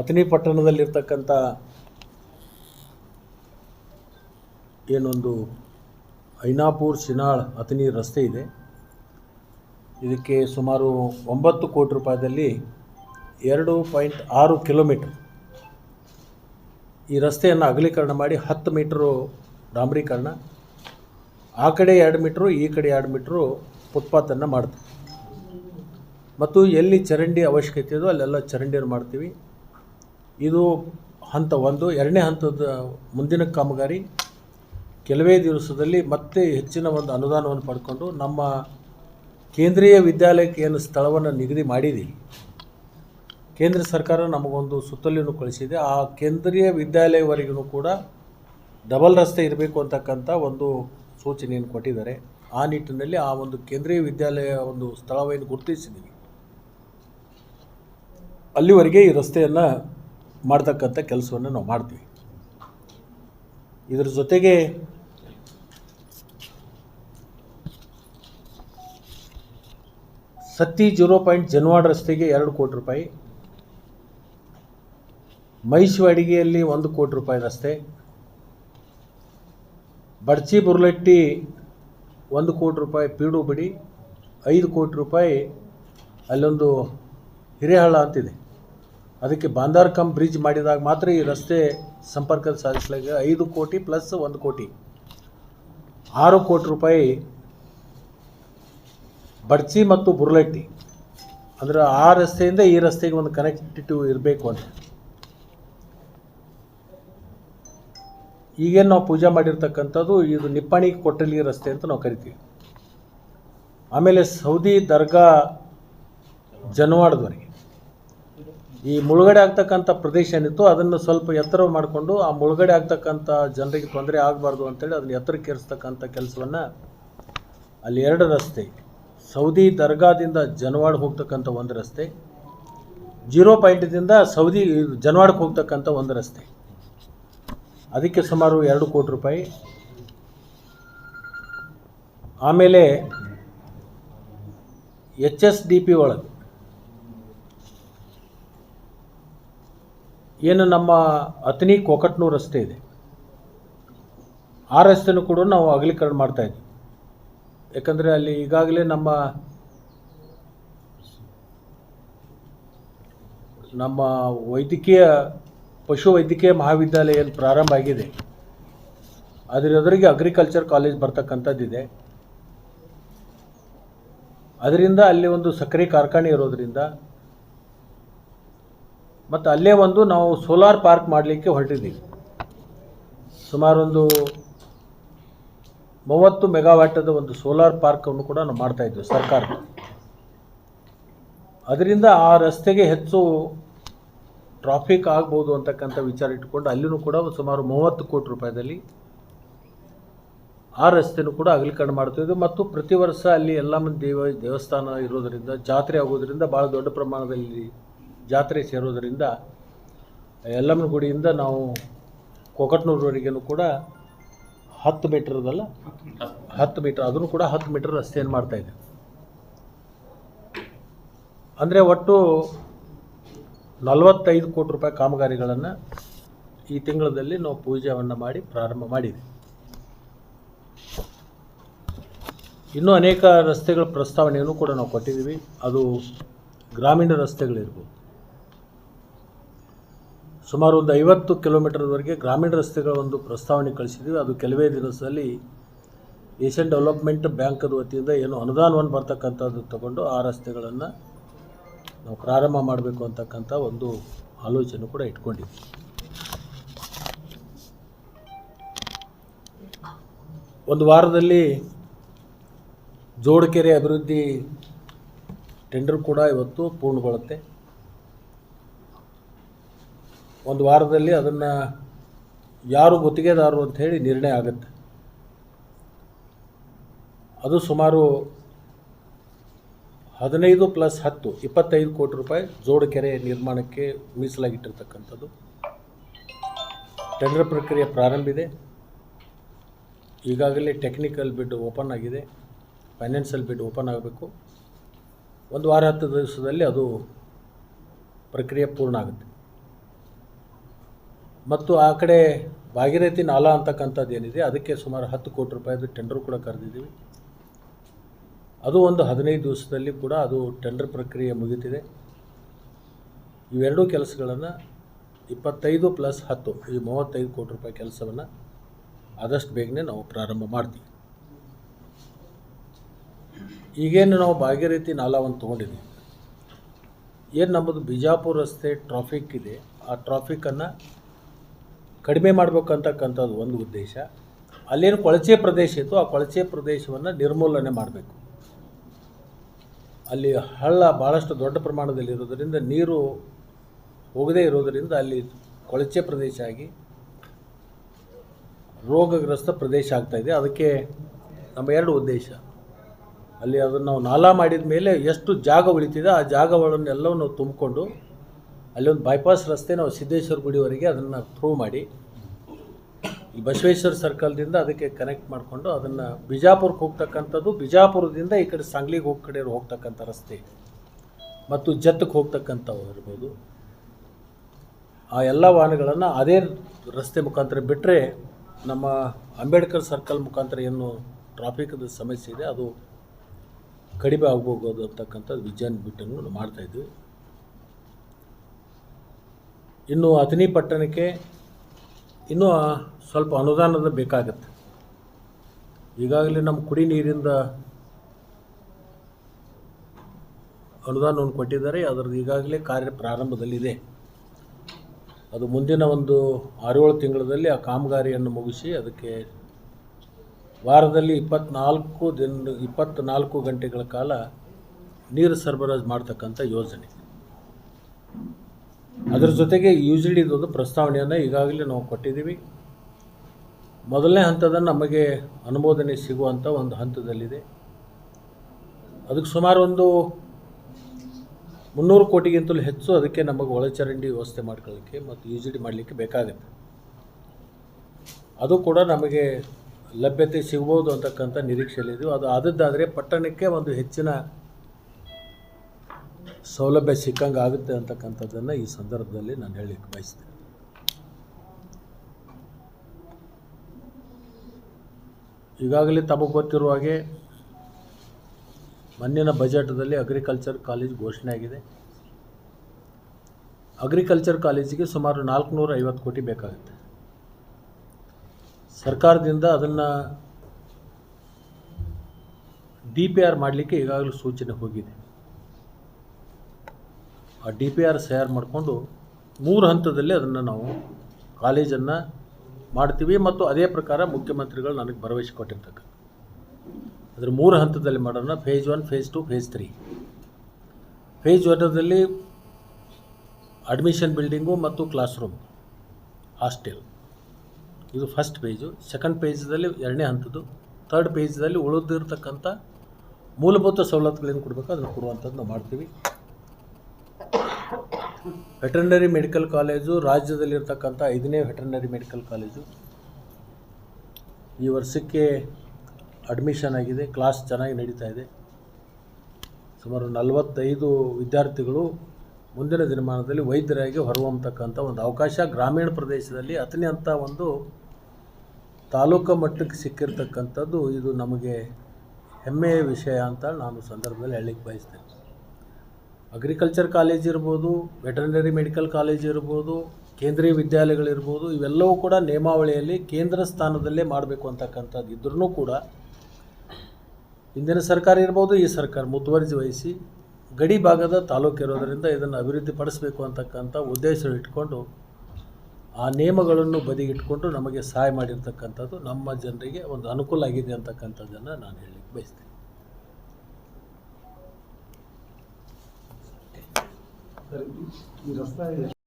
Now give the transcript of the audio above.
ಅಥಣಿ ಪಟ್ಟಣದಲ್ಲಿರ್ತಕ್ಕಂಥ ಏನೊಂದು ಐನಾಪುರ್ ಶಿನಾಳ್ ಅಥಣಿ ರಸ್ತೆ ಇದೆ. ಇದಕ್ಕೆ ಸುಮಾರು ಒಂಬತ್ತು ಕೋಟಿ ರೂಪಾಯಿದಲ್ಲಿ ಎರಡು ಪಾಯಿಂಟ್ ಆರು ಕಿಲೋಮೀಟ್ರ್. ಈ ರಸ್ತೆಯನ್ನು ಅಗಲೀಕರಣ ಮಾಡಿ ಹತ್ತು ಮೀಟ್ರು ಡಾಂಬರೀಕರಣ. ಆ ಕಡೆ ಎರಡು ಮೀಟ್ರು, ಈ ಕಡೆ ಎರಡು ಮೀಟ್ರು ಫುಟ್ಪಾತನ್ನು ಮಾಡ್ತೀವಿ. ಮತ್ತು ಎಲ್ಲಿ ಚರಂಡಿ ಅವಶ್ಯಕತೆ ಇದೋ ಅಲ್ಲೆಲ್ಲ ಚರಂಡಿಯನ್ನು ಮಾಡ್ತೀವಿ. ಇದು ಹಂತ ಒಂದು. ಎರಡನೇ ಹಂತದ ಮುಂದಿನ ಕಾಮಗಾರಿ ಕೆಲವೇ ದಿವಸದಲ್ಲಿ ಮತ್ತೆ ಹೆಚ್ಚಿನ ಒಂದು ಅನುದಾನವನ್ನು ಪಡ್ಕೊಂಡು ನಮ್ಮ ಕೇಂದ್ರೀಯ ವಿದ್ಯಾಲಯಕ್ಕೆ ಏನು ಸ್ಥಳವನ್ನು ನಿಗದಿ ಮಾಡಿದ್ದೀವಿ ಕೇಂದ್ರ ಸರ್ಕಾರ ನಮಗೊಂದು ಸುತ್ತಲಿನ ಕಳಿಸಿದೆ. ಆ ಕೇಂದ್ರೀಯ ವಿದ್ಯಾಲಯವರೆಗೂ ಕೂಡ ಡಬಲ್ ರಸ್ತೆ ಇರಬೇಕು ಅಂತಕ್ಕಂಥ ಒಂದು ಸೂಚನೆಯನ್ನು ಕೊಟ್ಟಿದ್ದಾರೆ. ಆ ನಿಟ್ಟಿನಲ್ಲಿ ಆ ಒಂದು ಕೇಂದ್ರೀಯ ವಿದ್ಯಾಲಯ ಒಂದು ಸ್ಥಳವನ್ನು ಗುರುತಿಸಿದ್ದೀವಿ. ಅಲ್ಲಿವರೆಗೆ ಈ ರಸ್ತೆಯನ್ನು ಮಾಡ್ತಕ್ಕಂಥ ಕೆಲಸವನ್ನು ನಾವು ಮಾಡ್ತೀವಿ. ಇದರ ಜೊತೆಗೆ ಸತ್ತಿ ಜೀರೋ ಪಾಯಿಂಟ್ ಜನ್ವಾಡ್ ರಸ್ತೆಗೆ ಎರಡು ಕೋಟಿ ರೂಪಾಯಿ ಮೈಸೂಡಿಗೆಯಲ್ಲಿ ಒಂದು ಕೋಟಿ ರೂಪಾಯಿ ರಸ್ತೆ, ಬಡ್ಚಿ ಬುರ್ಲಟ್ಟಿ ಒಂದು ಕೋಟಿ ರೂಪಾಯಿ ಪೀಡು ಬಿಡಿ ಐದು ಕೋಟಿ ರೂಪಾಯಿ ಅಲ್ಲೊಂದು ಹಿರೇಹಳ್ಳ ಅಂತಿದೆ. ಅದಕ್ಕೆ ಬಾಂದಾರ್ ಕಮ್ ಬ್ರಿಡ್ಜ್ ಮಾಡಿದಾಗ ಮಾತ್ರ ಈ ರಸ್ತೆ ಸಂಪರ್ಕ ಸಾಧಿಸಲಾಗಿದೆ. ಐದು ಕೋಟಿ ಪ್ಲಸ್ ಒಂದು ಕೋಟಿ. ಆರು ಕೋಟಿ ರೂಪಾಯಿ ಬಡ್ಚಿ ಮತ್ತು ಬುರ್ಲಟ್ಟಿ. ಅಂದರೆ ಆ ರಸ್ತೆಯಿಂದ ಈ ರಸ್ತೆಗೆ ಒಂದು ಕನೆಕ್ಟಿವ್ ಇರಬೇಕು ಅಂತ. ಈಗೇನು ನಾವು ಪೂಜೆ ಮಾಡಿರ್ತಕ್ಕಂಥದ್ದು ಇದು ನಿಪ್ಪಾಣಿ ಕೊಟ್ಟಲಿ ರಸ್ತೆ ಅಂತ ನಾವು ಕರಿತೀವಿ. ಆಮೇಲೆ ಸೌದಿ ದರ್ಗಾ ಜನವಾಡದವರೆಗೆ ಈ ಮುಳುಗಡೆ ಆಗ್ತಕ್ಕಂಥ ಪ್ರದೇಶ ಏನಿತ್ತು ಅದನ್ನು ಸ್ವಲ್ಪ ಎತ್ತರ ಮಾಡಿಕೊಂಡು ಆ ಮುಳುಗಡೆ ಆಗ್ತಕ್ಕಂಥ ಜನರಿಗೆ ತೊಂದರೆ ಆಗಬಾರ್ದು ಅಂತೇಳಿ ಅದನ್ನು ಎತ್ತರಕ್ಕೇರಿಸ್ತಕ್ಕಂಥ ಕೆಲಸವನ್ನು ಅಲ್ಲಿ ಎರಡು ರಸ್ತೆ, ಸೌದಿ ದರ್ಗಾದಿಂದ ಜನವಾಡ್ ಹೋಗ್ತಕ್ಕಂಥ ಒಂದು ರಸ್ತೆ, ಜೀರೋ ಪಾಯಿಂಟ್ದಿಂದ ಸೌದಿ ಜನವಾಡಕ್ಕೆ ಹೋಗ್ತಕ್ಕಂಥ ಒಂದು ರಸ್ತೆ. ಅದಕ್ಕೆ ಸುಮಾರು ಎರಡು ಕೋಟಿ ರೂಪಾಯಿ. ಆಮೇಲೆ ಎಚ್ ಎಸ್ ಡಿ ಪಿ ಒಳಗೆ ಏನು ನಮ್ಮ ಅತನಿ ಕೊಕಟ್ನೂರು ರಸ್ತೆ ಇದೆ. ಆ ರಸ್ತೆನೂ ಕೂಡ ನಾವು ಅಗಲೀಕರಣ ಮಾಡ್ತಾಯಿದ್ವಿ ಯಾಕಂದರೆ ಅಲ್ಲಿ ಈಗಾಗಲೇ ನಮ್ಮ ನಮ್ಮ ವೈದ್ಯಕೀಯ, ಪಶು ವೈದ್ಯಕೀಯ ಮಹಾವಿದ್ಯಾಲಯ ಏನು ಪ್ರಾರಂಭ ಆಗಿದೆ. ಅದರ ಎದುರಿಗೆ ಅಗ್ರಿಕಲ್ಚರ್ ಕಾಲೇಜ್ ಬರ್ತಕ್ಕಂಥದ್ದಿದೆ. ಅದರಿಂದ ಅಲ್ಲಿ ಒಂದು ಸಕ್ಕರೆ ಕಾರ್ಖಾನೆ ಇರೋದರಿಂದ ಮತ್ತು ಅಲ್ಲೇ ಒಂದು ನಾವು ಸೋಲಾರ್ ಪಾರ್ಕ್ ಮಾಡಲಿಕ್ಕೆ ಹೊರಟಿದ್ದೀವಿ. ಸುಮಾರೊಂದು ಮೂವತ್ತು ಮೆಗಾವ್ಯಾಟದ ಒಂದು ಸೋಲಾರ್ ಪಾರ್ಕನ್ನು ಕೂಡ ನಾವು ಮಾಡ್ತಾಯಿದ್ವಿ ಸರ್ಕಾರ. ಅದರಿಂದ ಆ ರಸ್ತೆಗೆ ಹೆಚ್ಚು ಟ್ರಾಫಿಕ್ ಆಗ್ಬೋದು ಅಂತಕ್ಕಂಥ ವಿಚಾರ ಇಟ್ಕೊಂಡು ಅಲ್ಲಿನೂ ಕೂಡ ಸುಮಾರು ಮೂವತ್ತು ಕೋಟಿ ರೂಪಾಯಿದಲ್ಲಿ ಆ ರಸ್ತೆನೂ ಕೂಡ ಅಗಲೀಕರಣ ಮಾಡ್ತಿದ್ವಿ ಮತ್ತು ಪ್ರತಿ ವರ್ಷ ಅಲ್ಲಿ ಎಲ್ಲಮ್ಮ ದೇವ ದೇವಸ್ಥಾನ ಇರೋದರಿಂದ, ಜಾತ್ರೆ ಆಗೋದರಿಂದ ಭಾಳ ದೊಡ್ಡ ಪ್ರಮಾಣದಲ್ಲಿ ಜಾತ್ರೆ ಸೇರೋದರಿಂದ ಯಲ್ಲಮ್ಮನ ಗುಡಿಯಿಂದ ನಾವು ಕೊಕಟ್ನೂರವರೆಗೂ ಕೂಡ ಹತ್ತು ಮೀಟರ್ದಲ್ಲ ಹತ್ತು ಮೀಟರ್ ಅದನ್ನು ಕೂಡ ಹತ್ತು ಮೀಟರ್ ರಸ್ತೆಯನ್ನು ಮಾಡ್ತಾಯಿದೆ ಅಂದರೆ ಒಟ್ಟು ನಲವತ್ತೈದು ಕೋಟಿ ರೂಪಾಯಿ ಕಾಮಗಾರಿಗಳನ್ನು ಈ ತಿಂಗಳಲ್ಲಿ ನಾವು ಪೂಜೆಯನ್ನು ಮಾಡಿ ಪ್ರಾರಂಭ ಮಾಡಿದೆ ಇನ್ನೂ ಅನೇಕ ರಸ್ತೆಗಳ ಪ್ರಸ್ತಾವನೆಯನ್ನು ಕೂಡ ನಾವು ಕೊಟ್ಟಿದ್ದೀವಿ. ಅದು ಗ್ರಾಮೀಣ ರಸ್ತೆಗಳಿರ್ಬೋದು. ಸುಮಾರು ಒಂದು ಐವತ್ತು ಕಿಲೋಮೀಟರ್ವರೆಗೆ ಗ್ರಾಮೀಣ ರಸ್ತೆಗಳ ಒಂದು ಪ್ರಸ್ತಾವನೆ ಕಳಿಸಿದ್ದೀವಿ. ಅದು ಕೆಲವೇ ದಿವಸದಲ್ಲಿ ಏಷ್ಯನ್ ಡೆವಲಪ್ಮೆಂಟ್ ಬ್ಯಾಂಕದ ವತಿಯಿಂದ ಏನು ಅನುದಾನವನ್ನು ಬರ್ತಕ್ಕಂಥದ್ದು ತಗೊಂಡು ಆ ರಸ್ತೆಗಳನ್ನು ನಾವು ಪ್ರಾರಂಭ ಮಾಡಬೇಕು ಅಂತಕ್ಕಂಥ ಒಂದು ಆಲೋಚನೆ ಕೂಡ ಇಟ್ಕೊಂಡಿದ್ವಿ. ಒಂದು ವಾರದಲ್ಲಿ ಜೋಡಕೆರೆ ಅಭಿವೃದ್ಧಿ ಟೆಂಡರ್ ಕೂಡ ಇವತ್ತು ಪೂರ್ಣಗೊಳ್ಳುತ್ತೆ. ಒಂದು ವಾರದಲ್ಲಿ ಅದನ್ನು ಯಾರು ಗುತ್ತಿಗೆದಾರರು ಅಂತ ಹೇಳಿ ನಿರ್ಣಯ ಆಗುತ್ತೆ. ಅದು ಸುಮಾರು ಹದಿನೈದು ಪ್ಲಸ್ ಹತ್ತು, ಇಪ್ಪತ್ತೈದು ಕೋಟಿ ರೂಪಾಯಿ ಜೋಡಕೆರೆ ನಿರ್ಮಾಣಕ್ಕೆ ಮೀಸಲಾಗಿಟ್ಟಿರ್ತಕ್ಕಂಥದ್ದು. ಟೆಂಡರ್ ಪ್ರಕ್ರಿಯೆ ಪ್ರಾರಂಭಿದೆ ಈಗಾಗಲೇ ಟೆಕ್ನಿಕಲ್ ಬಿಡ್ ಓಪನ್ ಆಗಿದೆ. ಫೈನಾನ್ಷಿಯಲ್ ಬಿಡ್ ಓಪನ್ ಆಗಬೇಕು. ಒಂದು ವಾರ ಹತ್ತು ದಿವಸದಲ್ಲಿ ಅದು ಪ್ರಕ್ರಿಯೆ ಪೂರ್ಣ ಆಗುತ್ತೆ. ಮತ್ತು ಆ ಕಡೆ ಭಾಗೀರಥಿ ನಾಲಾ ಅಂತಕ್ಕಂಥದ್ದು ಏನಿದೆ, ಅದಕ್ಕೆ ಸುಮಾರು ಹತ್ತು ಕೋಟಿ ರೂಪಾಯಿದು ಟೆಂಡರ್ ಕೂಡ ಕರೆದಿದ್ದೀವಿ. ಅದು ಒಂದು ಹದಿನೈದು ದಿವಸದಲ್ಲಿ ಕೂಡ ಅದು ಟೆಂಡರ್ ಪ್ರಕ್ರಿಯೆ ಮುಗಿತಿದೆ. ಇವೆರಡೂ ಕೆಲಸಗಳನ್ನು ಇಪ್ಪತ್ತೈದು ಪ್ಲಸ್ ಹತ್ತು, ಈ ಮೂವತ್ತೈದು ಕೋಟಿ ರೂಪಾಯಿ ಕೆಲಸವನ್ನು ಆದಷ್ಟು ಬೇಗನೆ ನಾವು ಪ್ರಾರಂಭ ಮಾಡ್ತೀವಿ. ಈಗೇನು ನಾವು ಭಾಗ್ಯರೀತಿ ನಾಲಾವನ್ನು ತೊಗೊಂಡಿದ್ದೀವಿ. ಏನು ನಮ್ಮದು ಬಿಜಾಪುರ ರಸ್ತೆ ಟ್ರಾಫಿಕ್ ಇದೆ, ಆ ಟ್ರಾಫಿಕನ್ನು ಕಡಿಮೆ ಮಾಡಬೇಕಂತಕ್ಕಂಥದ್ದು ಒಂದು ಉದ್ದೇಶ. ಅಲ್ಲೇನು ಕೊಳಚೆ ಪ್ರದೇಶ ಇತ್ತು ಆ ಕೊಳಚೆ ಪ್ರದೇಶವನ್ನು ನಿರ್ಮೂಲನೆ ಮಾಡಬೇಕು. ಅಲ್ಲಿ ಹಳ್ಳ ಭಾಳಷ್ಟು ದೊಡ್ಡ ಪ್ರಮಾಣದಲ್ಲಿ ಇರೋದರಿಂದ ನೀರು ಹೋಗದೇ ಇರೋದರಿಂದ ಅಲ್ಲಿ ಕೊಳಚೆ ಪ್ರದೇಶ ಆಗಿ ರೋಗಗ್ರಸ್ತ ಪ್ರದೇಶ ಆಗ್ತಾ ಇದೆ. ಅದಕ್ಕೆ ನಮ್ಮ ಎರಡು ಉದ್ದೇಶ. ಅಲ್ಲಿ ಅದನ್ನು ನಾವು ನಾಲಾ ಮಾಡಿದ ಮೇಲೆ ಎಷ್ಟು ಜಾಗ ಉಳಿತಿದೆ ಆ ಜಾಗಗಳನ್ನೆಲ್ಲವನ್ನು ತುಂಬಿಕೊಂಡು ಅಲ್ಲಿ ಒಂದು ಬೈಪಾಸ್ ರಸ್ತೆ ನಾವು ಸಿದ್ದೇಶ್ವರ ಗುಡಿವರೆಗೆ ಅದನ್ನು ಥ್ರೂ ಮಾಡಿ. ಈ ಬಸವೇಶ್ವರ ಸರ್ಕಲ್ದಿಂದ ಅದಕ್ಕೆ ಕನೆಕ್ಟ್ ಮಾಡಿಕೊಂಡು ಅದನ್ನು ಬಿಜಾಪುರಕ್ಕೆ ಹೋಗ್ತಕ್ಕಂಥದ್ದು ಬಿಜಾಪುರದಿಂದ ಈ ಕಡೆ ಸಂಗ್ಲಿಗೆ ಹೋಗಿ ಕಡೆ ಹೋಗ್ತಕ್ಕಂಥ ರಸ್ತೆ. ಮತ್ತು ಜತ್ತಕ್ಕೆ ಹೋಗ್ತಕ್ಕಂಥವು ಇರ್ಬೋದು. ಆ ಎಲ್ಲ ವಾಹನಗಳನ್ನು ಅದೇ ರಸ್ತೆ ಮುಖಾಂತರ ಬಿಟ್ಟರೆ ನಮ್ಮ ಅಂಬೇಡ್ಕರ್ ಸರ್ಕಲ್ ಮುಖಾಂತರ ಏನು ಟ್ರಾಫಿಕ್ದ ಸಮಸ್ಯೆ ಇದೆ, ಅದು ಕಡಿಮೆ ಆಗ್ಬೋದು ಅಂತಕ್ಕಂಥದ್ದು ವಿಜನ್ ಬಿಟ್ಟನ್ನು ಮಾಡ್ತಾಯಿದ್ವಿ ಇನ್ನು ಅಥಣಿ ಪಟ್ಟಣಕ್ಕೆ ಇನ್ನೂ ಸ್ವಲ್ಪ ಅನುದಾನದ ಬೇಕಾಗತ್ತೆ. ಈಗಾಗಲೇ ನಮ್ಮ ಕುಡಿ ನೀರಿಂದ ಅನುದಾನವನ್ನು ಕೊಟ್ಟಿದ್ದಾರೆ. ಅದರದ್ದು ಈಗಾಗಲೇ ಕಾರ್ಯ ಪ್ರಾರಂಭದಲ್ಲಿದೆ. ಅದು ಮುಂದಿನ ಒಂದು ಆರೇಳು ತಿಂಗಳಲ್ಲಿ ಆ ಕಾಮಗಾರಿಯನ್ನು ಮುಗಿಸಿ ಅದಕ್ಕೆ ವಾರದಲ್ಲಿ ಇಪ್ಪತ್ನಾಲ್ಕು ದಿನ, ಇಪ್ಪತ್ನಾಲ್ಕು ಗಂಟೆಗಳ ಕಾಲ ನೀರು ಸರಬರಾಜು ಮಾಡ್ತಕ್ಕಂಥ ಯೋಜನೆ. ಅದರ ಜೊತೆಗೆ ಯು ಜಿ ಡಿದೊಂದು ಪ್ರಸ್ತಾವನೆಯನ್ನು ಈಗಾಗಲೇ ನಾವು ಕೊಟ್ಟಿದ್ದೀವಿ. ಮೊದಲನೇ ಹಂತದ ನಮಗೆ ಅನುಮೋದನೆ ಸಿಗುವಂಥ ಒಂದು ಹಂತದಲ್ಲಿದೆ. ಅದಕ್ಕೆ ಸುಮಾರು ಒಂದು ಮುನ್ನೂರು ಕೋಟಿಗಿಂತಲೂ ಹೆಚ್ಚು ಅದಕ್ಕೆ ನಮಗೆ ಒಳಚರಂಡಿ ವ್ಯವಸ್ಥೆ ಮಾಡ್ಕೊಳ್ಳಿಕ್ಕೆ ಮತ್ತು ಯು ಜಿ ಡಿ ಮಾಡಲಿಕ್ಕೆ ಬೇಕಾಗುತ್ತೆ. ಅದು ಕೂಡ ನಮಗೆ ಲಭ್ಯತೆ ಸಿಗ್ಬೋದು ಅಂತಕ್ಕಂಥ ನಿರೀಕ್ಷೆಯಲ್ಲಿದ್ದೀವಿ. ಅದು ಆದದ್ದಾದರೆ ಪಟ್ಟಣಕ್ಕೆ ಒಂದು ಹೆಚ್ಚಿನ ಸೌಲಭ್ಯ ಸಿಕ್ಕಂಗೆ ಆಗುತ್ತೆ ಅಂತಕ್ಕಂಥದ್ದನ್ನು ಈ ಸಂದರ್ಭದಲ್ಲಿ ನಾನು ಹೇಳಲಿಕ್ಕೆ ಬಯಸ್ತೇನೆ. ಈಗಾಗಲೇ ತಮಗೆ ಗೊತ್ತಿರುವ ಹಾಗೆ ಮಣ್ಣಿನ ಬಜೆಟ್ದಲ್ಲಿ ಅಗ್ರಿಕಲ್ಚರ್ ಕಾಲೇಜ್ ಘೋಷಣೆ ಆಗಿದೆ. ಅಗ್ರಿಕಲ್ಚರ್ ಕಾಲೇಜಿಗೆ ಸುಮಾರು ನಾಲ್ಕುನೂರ ಐವತ್ತು ಕೋಟಿ ಬೇಕಾಗುತ್ತೆ. ಸರ್ಕಾರದಿಂದ ಅದನ್ನು ಡಿ ಪಿ ಆರ್ ಮಾಡಲಿಕ್ಕೆ ಈಗಾಗಲೇ ಸೂಚನೆ ಹೋಗಿದೆ. ಆ ಡಿ ಪಿ ಆರ್ ತಯಾರು ಮಾಡಿಕೊಂಡು ಮೂರು ಹಂತದಲ್ಲಿ ಅದನ್ನು ನಾವು ಕಾಲೇಜನ್ನು ಮಾಡ್ತೀವಿ ಮತ್ತು ಅದೇ ಪ್ರಕಾರ ಮುಖ್ಯಮಂತ್ರಿಗಳು ನನಗೆ ಭರವಸೆ ಕೊಟ್ಟಿರ್ತಕ್ಕ. ಅದ್ರ ಮೂರು ಹಂತದಲ್ಲಿ ಮಾಡೋಣ phase one phase two phase three phase ಒನ್ನದಲ್ಲಿ admission building ಮತ್ತು ಕ್ಲಾಸ್ ರೂಮ್ ಹಾಸ್ಟೆಲ್ ಇದು ಫಸ್ಟ್ ಪೇಜು ಸೆಕೆಂಡ್ ಪೇಜ್ದಲ್ಲಿ ಎರಡನೇ ಹಂತದ್ದು. ಥರ್ಡ್ ಪೇಜ್ದಲ್ಲಿ ಉಳಿದಿರ್ತಕ್ಕಂಥ ಮೂಲಭೂತ ಸವಲತ್ತುಗಳೇನು ಕೊಡಬೇಕು ಅದನ್ನು ಕೊಡುವಂಥದ್ದು ನಾವು ಮಾಡ್ತೀವಿ. ವೆಟರ್ನರಿ ಮೆಡಿಕಲ್ ಕಾಲೇಜು ರಾಜ್ಯದಲ್ಲಿರ್ತಕ್ಕಂಥ ಐದನೇ ವೆಟರ್ನರಿ ಮೆಡಿಕಲ್ ಕಾಲೇಜು. ಈ ವರ್ಷಕ್ಕೆ ಅಡ್ಮಿಷನ್ ಆಗಿದೆ ಕ್ಲಾಸ್ ಚೆನ್ನಾಗಿ ನಡೀತಾ ಇದೆ. ಸುಮಾರು ನಲವತ್ತೈದು ವಿದ್ಯಾರ್ಥಿಗಳು ಮುಂದಿನ ದಿನಮಾನದಲ್ಲಿ ವೈದ್ಯರಾಗಿ ಹೊರಹೊಮ್ಮತಕ್ಕಂಥ ಒಂದು ಅವಕಾಶ ಗ್ರಾಮೀಣ ಪ್ರದೇಶದಲ್ಲಿ ಅತನೇ ಅಂತ ಒಂದು ತಾಲೂಕು ಮಟ್ಟಕ್ಕೆ ಸಿಕ್ಕಿರ್ತಕ್ಕಂಥದ್ದು ಇದು ನಮಗೆ ಹೆಮ್ಮೆಯ ವಿಷಯ ಅಂತ ನಾನು ಸಂದರ್ಭದಲ್ಲಿ ಹೇಳಲಿಕ್ಕೆ ಬಯಸ್ತೇನೆ. ಅಗ್ರಿಕಲ್ಚರ್ ಕಾಲೇಜ್ ಇರ್ಬೋದು, ವೆಟರ್ನರಿ ಮೆಡಿಕಲ್ ಕಾಲೇಜ್ ಇರ್ಬೋದು, ಕೇಂದ್ರೀಯ ವಿದ್ಯಾಲಯಗಳಿರ್ಬೋದು ಇವೆಲ್ಲವೂ ಕೂಡ ನೇಮಾವಳಿಯಲ್ಲಿ ಕೇಂದ್ರ ಸ್ಥಾನದಲ್ಲೇ ಮಾಡಬೇಕು ಅಂತಕ್ಕಂಥದ್ದು ಇದ್ರೂ ಕೂಡ ಹಿಂದಿನ ಸರ್ಕಾರ ಇರ್ಬೋದು, ಈ ಸರ್ಕಾರ ಮುತುವರ್ಜಿ ವಹಿಸಿ ಗಡಿ ಭಾಗದ ತಾಲೂಕು ಇರೋದರಿಂದ ಇದನ್ನು ಅಭಿವೃದ್ಧಿಪಡಿಸಬೇಕು ಅಂತಕ್ಕಂಥ ಉದ್ದೇಶ ಇಟ್ಕೊಂಡು ಆ ನಿಯಮಗಳನ್ನು ಬದಿಗಿಟ್ಕೊಂಡು ನಮಗೆ ಸಹಾಯ ಮಾಡಿರ್ತಕ್ಕಂಥದ್ದು ನಮ್ಮ ಜನರಿಗೆ ಒಂದು ಅನುಕೂಲ ಆಗಿದೆ ಅಂತಕ್ಕಂಥದ್ದನ್ನು ನಾನು ಹೇಳಲಿಕ್ಕೆ ಬಯಸ್ತೇನೆ. ಸರ್ ಈ ರಸ್ತೆ